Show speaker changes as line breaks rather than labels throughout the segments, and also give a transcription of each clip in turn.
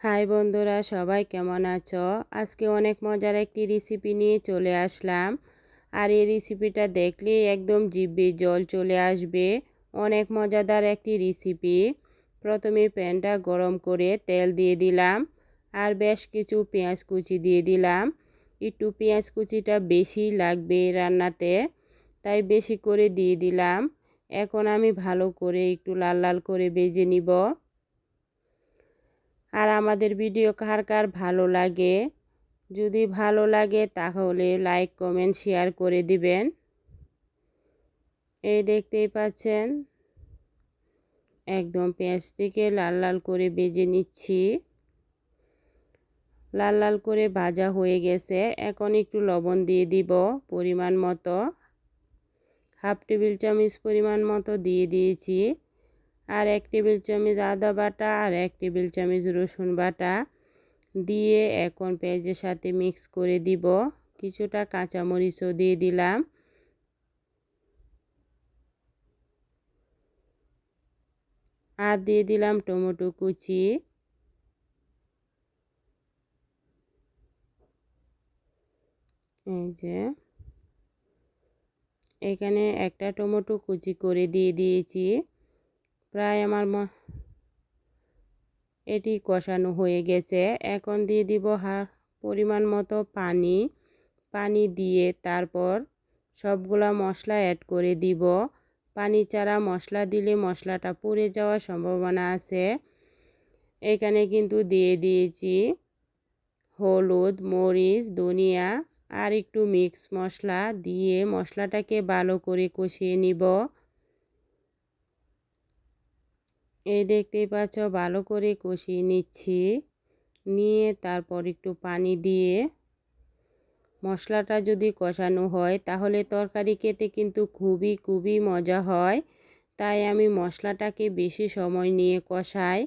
High বন্ধুরা, সবাই কেমন আছো? আজকে অনেক মজার একটি রেসিপি নিয়ে চলে আসলাম। আর এই রেসিপিটা দেখলেই একদম জিব্বে জল চলে আসবে। অনেক মজাদার একটি রেসিপি প্রথমে প্যানটা গরম করে তেল দিয়ে দিলাম। আর বেশ কিছু পেঁয়াজ কুচি দিয়ে দিলাম। একটু পেঁয়াজ কুচিটা বেশি লাগবে রান্নাতে, তাই বেশি করে দিয়ে দিলাম। এখন আমি ভালো করে একটু লাল লাল করে বেজে নিব। আমাদের ভিডিও কার কার ভালো লাগে? যদি ভালো লাগে তাহলে লাইক কমেন্ট শেয়ার করে দিবেন। এই দেখতেই পাচ্ছেন, একদম পেঁয়াজটিকে লাল লাল করে বেজে নিচ্ছি। লাল লাল করে ভাজা হয়ে গেছে, এখন একটু লবণ দিয়ে দিব পরিমাণ মতো। হাফ টেবিল চামচ পরিমাণ মতো দিয়ে দিয়েছি। আর এক টেবিল চামচ আদা বাটা আর এক টেবিল চামচ রসুন বাটা দিয়ে এখন পেঁয়াজের সাথে মিক্স করে দিব। কিছুটা কাঁচামরিচও দিয়ে দিলাম। আর দিয়ে দিলাম টমেটো কুচি। এই যে এখানে একটা টমেটো কুচি করে দিয়ে দিয়েছি। প্রায় আমার ম এটি কষানো হয়ে গেছে। এখন দিয়ে দিব হা, পরিমাণ মতো পানি। পানি দিয়ে তারপর সবগুলা মশলা অ্যাড করে দিব। পানি ছাড়া মশলা দিলে মশলাটা পুড়ে যাওয়ার সম্ভাবনা আছে। এখানে কিন্তু দিয়ে দিয়েছি হলুদ, মরিচ, ধনিয়া আর একটু মিক্স মশলা দিয়ে মশলাটাকে ভালো করে কষিয়ে নিব। এই দেখতেই পাচ্ছ, ভালো করে কষিয়ে নিচ্ছি। নিয়ে তারপর একটু পানি দিয়ে মশলাটা যদি কষানো হয়, তাহলে তরকারি খেতে কিন্তু খুবই খুবই মজা হয়। তাই আমি মশলাটাকে বেশি সময় নিয়ে কষাই।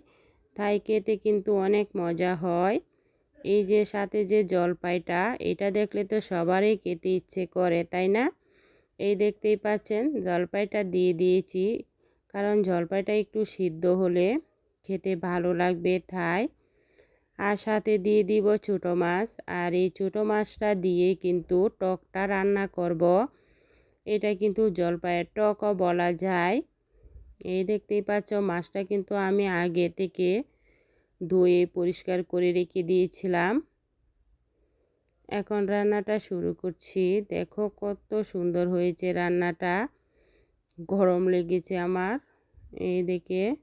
তাই খেতে কিন্তু অনেক মজা হয়। এই যে সাথে যে জলপাইটা, এটা দেখলে তো সবারই খেতে ইচ্ছে করে, তাই না? এই দেখতেই পাচ্ছেন, জলপাইটা দিয়ে দিয়েছি। কারণ জলপাইটা একটু সিদ্ধ হলে খেতে ভালো লাগবে তাই। আর সাথে দিয়ে দিব ছোটো মাছ। আর এই ছোটো মাছটা দিয়ে কিন্তু টকটা রান্না করব। এটা কিন্তু জলপাইয়ের টকও বলা যায়। এই দেখতেই পাচ্ছ মাছটা কিন্তু আমি আগে থেকে ধুয়ে পরিষ্কার করে রেখে দিয়েছিলাম। এখন রান্নাটা শুরু করছি। দেখো কত সুন্দর হয়েছে রান্নাটা। গরম লেগেছে আমার। এই দেখে,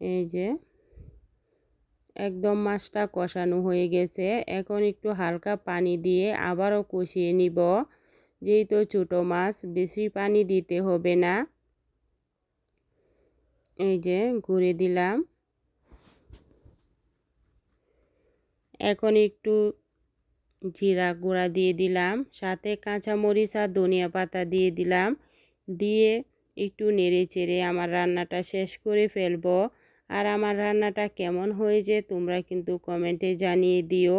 এই যে, একদম মাছটা কষানো হয়ে গেছে। এখন একটু হালকা পানি দিয়ে আবারও কষিয়ে নিব। যেহেতু ছোটো মাছ, বেশি পানি দিতে হবে না। এই যে, ঘুরে দিলাম। এখন একটু জিরা গুঁড়া দিয়ে দিলাম। সাথে কাঁচামরিচ আর ধনিয়া পাতা দিয়ে দিলাম। দিয়ে একটু নেড়ে চেড়ে আমার রান্নাটা শেষ করে ফেলব। আর আমার রান্নাটা কেমন হয়েছে তোমরা কিন্তু কমেন্টে জানিয়ে দিও।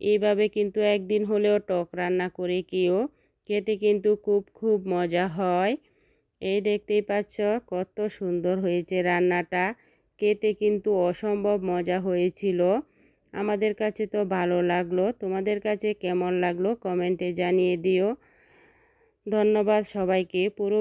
এইভাবে কিন্তু একদিন হলেও টক রান্না করে কেউ খেতে কিন্তু খুব খুব মজা হয়। এই দেখতেই পাচ্ছ কত সুন্দর হয়েছে রান্নাটা। খেতে কিন্তু অসম্ভব মজা হয়েছিল। আমাদের কাছে তো ভালো লাগল। তোমাদের কাছে কেমন লাগল কমেন্টে জানিয়ে দিও। ধন্যবাদ সবাইকে। পুরো